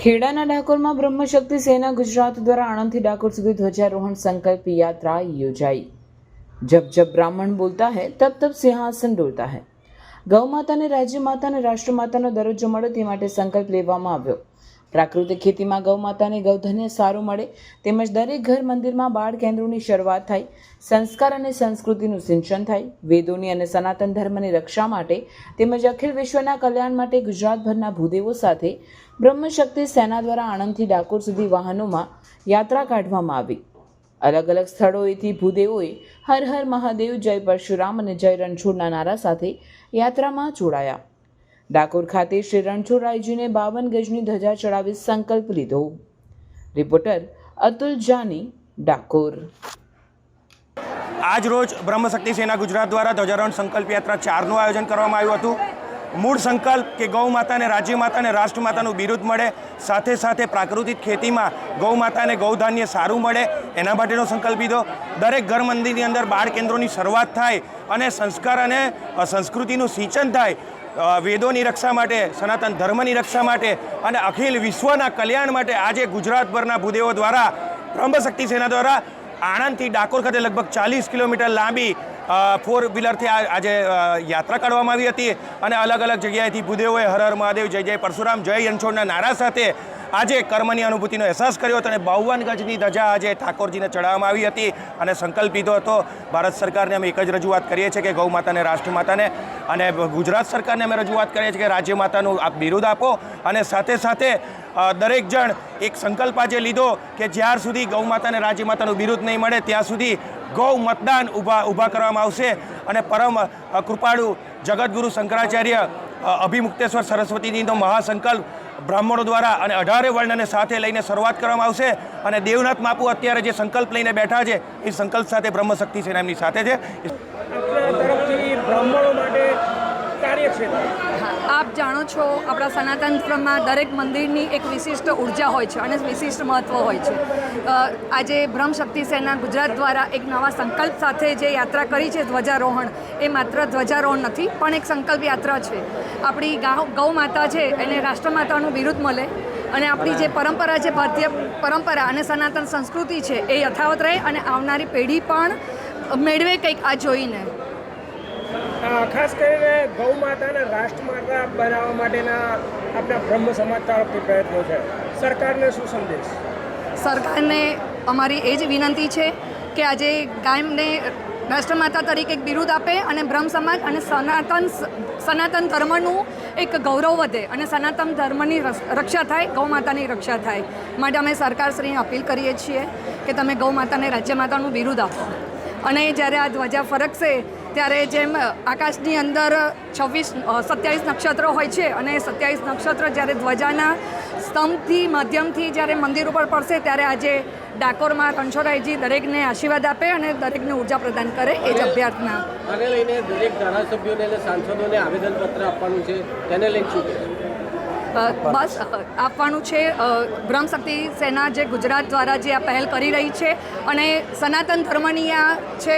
ખેડાના ડાકોરમાં બ્રહ્મશક્તિ સેના ગુજરાત દ્વારા આણંદથી ડાકોર સુધી ધ્વજારોહણ સંકલ્પ યાત્રા યોજાઈ. જબ જબ બ્રાહ્મણ બોલતા હૈ તબ તબ સિંહાસન ડોલતા હૈ. ગૌ માતાને રાજ્ય માતા અને રાષ્ટ્ર માતાનો દરજ્જો મળે તે માટે સંકલ્પ લેવામાં આવ્યો. પ્રાકૃતિક ખેતીમાં ગૌ માતાને ગૌધન્ય સારું મળે તેમજ દરેક ઘર મંદિરમાં બાળ કેન્દ્રોની શરૂઆત થાય, સંસ્કાર અને સંસ્કૃતિનું સિંચન થાય, વેદોની અને સનાતન ધર્મની રક્ષા માટે તેમજ અખિલ વિશ્વના કલ્યાણ માટે ગુજરાતભરના ભૂદેવો સાથે બ્રહ્મશક્તિ સેના દ્વારા આણંદથી ડાકોર સુધી વાહનોમાં યાત્રા કાઢવામાં આવી. અલગ અલગ સ્થળોએથી ભૂદેવોએ હર હર મહાદેવ, જય પરશુરામ અને જય રણછોડના નારા સાથે યાત્રામાં જોડાયા. ડાકોર ખાતે શ્રી રણછોડરાયજીને બાવન ગજની ધજા ચડાવી સંકલ્પ લીધો. રિપોર્ટર અતુલ જાની, ડાકોર. આજ રોજ બ્રહ્મશક્તિ સેના ગુજરાત દ્વારા ધ્વજારોહણ સંકલ્પ યાત્રા ચારનું આયોજન કરવામાં આવ્યું હતું. મૂળ સંકલ્પ કે ગૌ માતાને રાજ્ય માતાને રાષ્ટ્ર માતાનું બિરુદ મળે, સાથે સાથે પ્રાકૃતિક ખેતીમાં ગૌ માતાને ગૌધાન્ય સારું મળે, એના માટેનો સંકલ્પ લીધો. દરેક ઘર મંદિરની અંદર બાળ કેન્દ્રોની શરૂઆત થાય અને સંસ્કાર અને સંસ્કૃતિનું સિંચન થાય વેદોની રક્ષા માટે, સનાતન ધર્મની રક્ષા માટે અને અખિલ વિશ્વના કલ્યાણ માટે આજે ગુજરાતભરના ભૂદેવો દ્વારા બ્રહ્મશક્તિ સેના દ્વારા આણંદથી ડાકોર ખાતે લગભગ ચાલીસ કિલોમીટર લાંબી ફોર વ્હીલરથી આજે યાત્રા કાઢવામાં આવી હતી. અને અલગ અલગ જગ્યાએથી ભૂદેવોએ હર હર મહાદેવ, જય જય પરશુરામ, જય રણછોડના નારા સાથે આજે કર્મની અનુભૂતિનો અહેસાસ કર્યો હતો અને બાવન ગજની ધજા આજે ઠાકોરજીને ચડાવવામાં આવી હતી અને સંકલ્પ લીધો હતો. ભારત સરકારને અમે એક જ રજૂઆત કરીએ છીએ કે ગૌ માતાને રાષ્ટ્ર અને ગુજરાત સરકારને અમે રજૂઆત કરીએ છીએ કે રાજ્ય માતાનું આપ બિરુદ આપો અને સાથે સાથે દરેક જણ એક સંકલ્પ આજે લીધો કે જ્યાર સુધી ગૌ માતાને રાજ્ય માતાનું બિરુદ નહીં મળે ત્યાં સુધી ગૌ મતદાન ઊભા ઊભા કરવામાં આવશે અને પરમ કૃપાળુ જગદગુરુ શંકરાચાર્ય અભિમુક્તેશ્વર સરસ્વતીજીનો મહાસંકલ્પ બ્રાહ્મણો દ્વારા અને અઢારે વર્ણને સાથે લઈને શરૂઆત કરવામાં આવશે. અને દેવનાથ માપુ અત્યારે જે સંકલ્પ લઈને બેઠા છે, એ સંકલ્પ સાથે બ્રહ્મશક્તિ સેના એમની સાથે છે. બ્રાહ્મણો માટે કાર્યક્ષેત્ર આપ જાણો છો, આપણા સનાતન ધર્મમાં દરેક મંદિરની એક વિશિષ્ટ ઊર્જા હોય છે અને વિશિષ્ટ મહત્ત્વ હોય છે. આજે બ્રહ્મશક્તિ સેના ગુજરાત દ્વારા એક નવા સંકલ્પ સાથે જે યાત્રા કરી છે ધ્વજારોહણ, એ માત્ર ધ્વજારોહણ નથી, પણ એક સંકલ્પ યાત્રા છે. આપણી ગાઉ, ગૌ માતા છે, એને રાષ્ટ્રમાતાનું બિરુદ મળે અને આપણી જે પરંપરા છે, ભારતીય પરંપરા અને સનાતન સંસ્કૃતિ છે, એ યથાવત રહે અને આવનારી પેઢી પણ મેળવે કંઈક આ જોઈને. ખાસ કરીને ગૌ માતાને રાષ્ટ્રમાતા બનાવવા માટેના આપણા બ્રહ્મ સમાજ તરફથી પ્રયત્નો છે. સરકારને શું સંદેશ? સરકારને અમારી એ જ વિનંતી છે કે આજે ગાયને રાષ્ટ્રમાતા તરીકે એક બિરુદ આપે અને બ્રહ્મ સમાજ અને સનાતન સનાતન ધર્મનું એક ગૌરવ વધે અને સનાતન ધર્મની રક્ષા થાય, ગૌ માતાની રક્ષા થાય. માટે અમે સરકારશ્રીને અપીલ કરીએ છીએ કે તમે ગૌ માતાને રાજ્ય માતાનું બિરુદ આપો. અને જ્યારે આ ધ્વજા ફરકશે ત્યારે જેમ આકાશની અંદર છવ્વીસ સત્યાવીસ નક્ષત્રો હોય છે અને સત્યાવીસ નક્ષત્ર જ્યારે ધ્વજાના સ્તંભથી માધ્યમથી જ્યારે મંદિર ઉપર પડશે ત્યારે આજે ડાકોરમાં રણછોડરાયજી દરેકને આશીર્વાદ આપે અને દરેકને ઊર્જા પ્રદાન કરે એ જ અભ્યર્થના. આને લઈને દરેક ધારાસભ્યોને અને સાંસદોને આવેદનપત્ર આપવાનું છે તેને લઈને શું બસ આપવાનું છે બ્રહ્મશક્તિ સેના જે ગુજરાત દ્વારા જે આ પહેલ કરી રહી છે અને સનાતન ધર્મની આ છે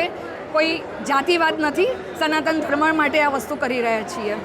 કોઈ જાતિવાદ નથી સનાતન ધર્મ માટે આ વસ્તુ કરી રહ્યા છીએ.